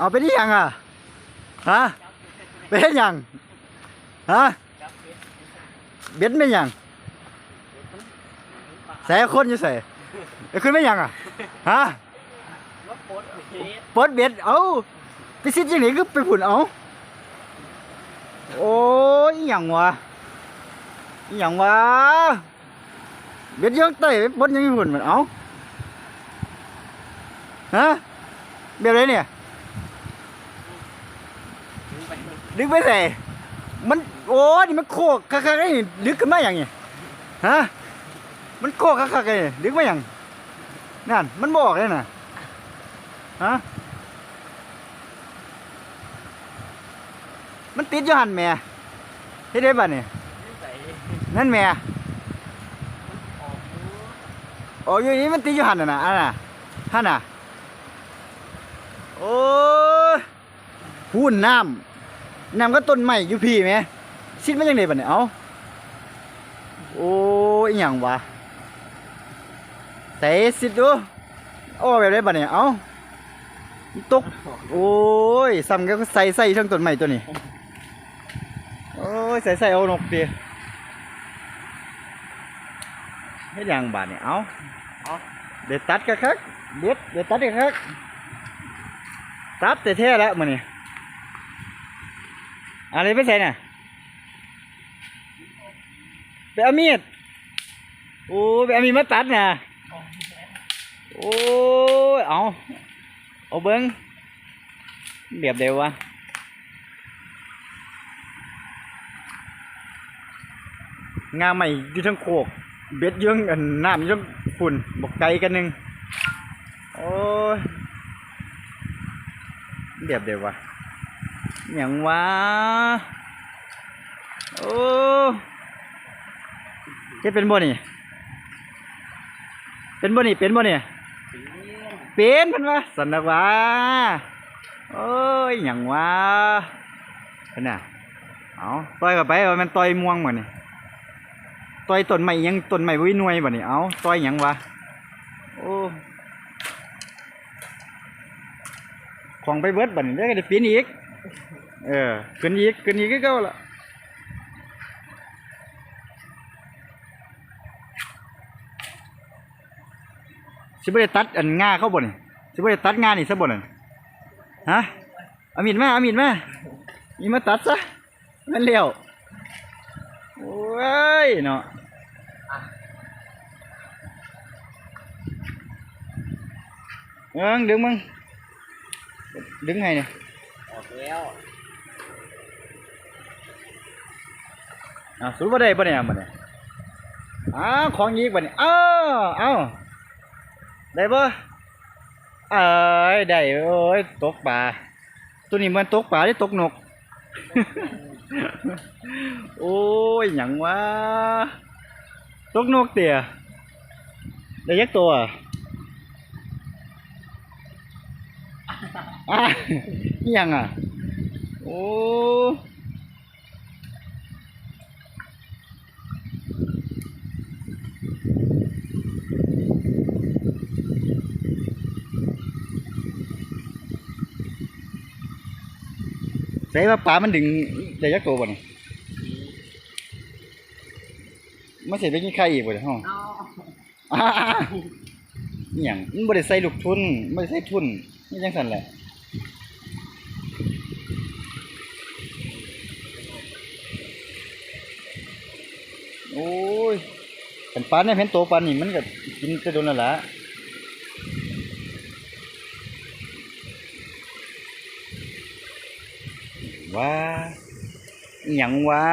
เอาไปที่ยังอะฮะไปเฮ็ดยังฮะเบ็ดไม่ยังใส่คนอยู่ใส่ไปขึ้นไม่ยังอะฮะปดเบ็ดเอาไปซิดยังไงก็ไปผุนเอาโอ้ยย่างวะย่างวะเบ็ดยังเตะไปปดยังผุนเหมันเอาฮะเบ็ดอะไรเนี่ย ดึกไปใส่ มันโอ้ยนี่มันโคกคักๆไอ้นี่ดึกขึ้นมาอย่างนี้ฮะ มันโคกคักๆไอ้นี่ดึกมาอย่างนั่นมันบอกเลยน่ะฮะ มันติดอยู่หันแม่เฮ็ดได้บ่เนี่ยนิสัยนั่นแม่ออกรู้โอ้ยอยู่นี่มันติดอยู่หันน่ะนะอันน่ะหันน่ะโอ้ยพูนน้ำ น้ำก็ต้นไม้อยู่พี่แหม่ซิดมาจังได๋บัดเนี่ยเอ้าโอ้ยอหยังวะใส่ซิดดูโอ้แบบไดบัดเนี่ยเอ้ามันตกโอ้ยซ้ำก็ใส่ใส่ทั้งต้นไม้ตัวนี้โอ้ยใส่ใส่เอานกดิเฮ็ดหยังบาดเนี่ยเอ้าเอาเดี๋ยวตัดกันครับเด็ดเดี๋ยวตัดกันครับตัดแต่แท้แล้วมันนี่ อะไรไปใส่น่ะไปเอามีดโอ้ไปเอามีดมาตัดน่ะโอ้ยเอาเอาเบิ้งเบียบเดียววะงาใหม่อยู่ทั้งโคก เบ็ดเยื่องอันน้ำเยื่องฝุ่นบกไกลกันหนึ่งโอ้ยเดียบเดียววะ อย่างวะโอ้เจะเป็นบ่นี่ เป็นบ่นี่ เป็นบ่นี่เลี้ยงเป็นเพันวะสันนะวะโอ้ยอย่างวะเพิ่นน่ะเอาต่อยเข้าไปว่ามันต่อยม่วงบ่นี่ต่อยต้นไม้ยังต้นไม้บ่มีหน่วยบ่นี่เอาต่อยหยังวะโอ้ของไปเบิดบ่นี่เดี๋ยวก็ได้ปีนอีก เออขึ้นอีกขึ้นอีกคือเก่าละสิบ่ได้ตัดอันง่าเข้าบ่นสิบ่ได้ตัดงานี่ซะบ่นั่นฮะอามีดมาอามีดมามีมาตัดซะมันเลี้ยวโอ้ยเนาะเอิงดึงมึงดึงไงเนี่ยออกแล้ว อะสู้บ่ได้บ่เนี่ยบ่เนี่ยอ้าวของอีกบ่เนี่ยอ้าวเอ้าได้บ่เอ้ยได้โอ้ยตกปลาตัวนี้มันตกปลาหรือตกนก โอ้ยหยังวะตกนกเตี่ยได้ยักตัวอะอะยังอะโอ้ ใส่ว่าปลามันดึงได้ยักตัวบ่เนี่ยไม่ใส่ไปกินไข่อีกบ่เนี่ยห้องเอาอ่าอหย่างมันบ่ได้ใส่ลูกทุนบ่ได้ใส่ทุนนี่จังซั่นแหละโอ้ยกันปลาเนี่ยเห็นโตปลานี่มันก็กินแต่โดนนั่นล่ะว้าอ หย่างวะ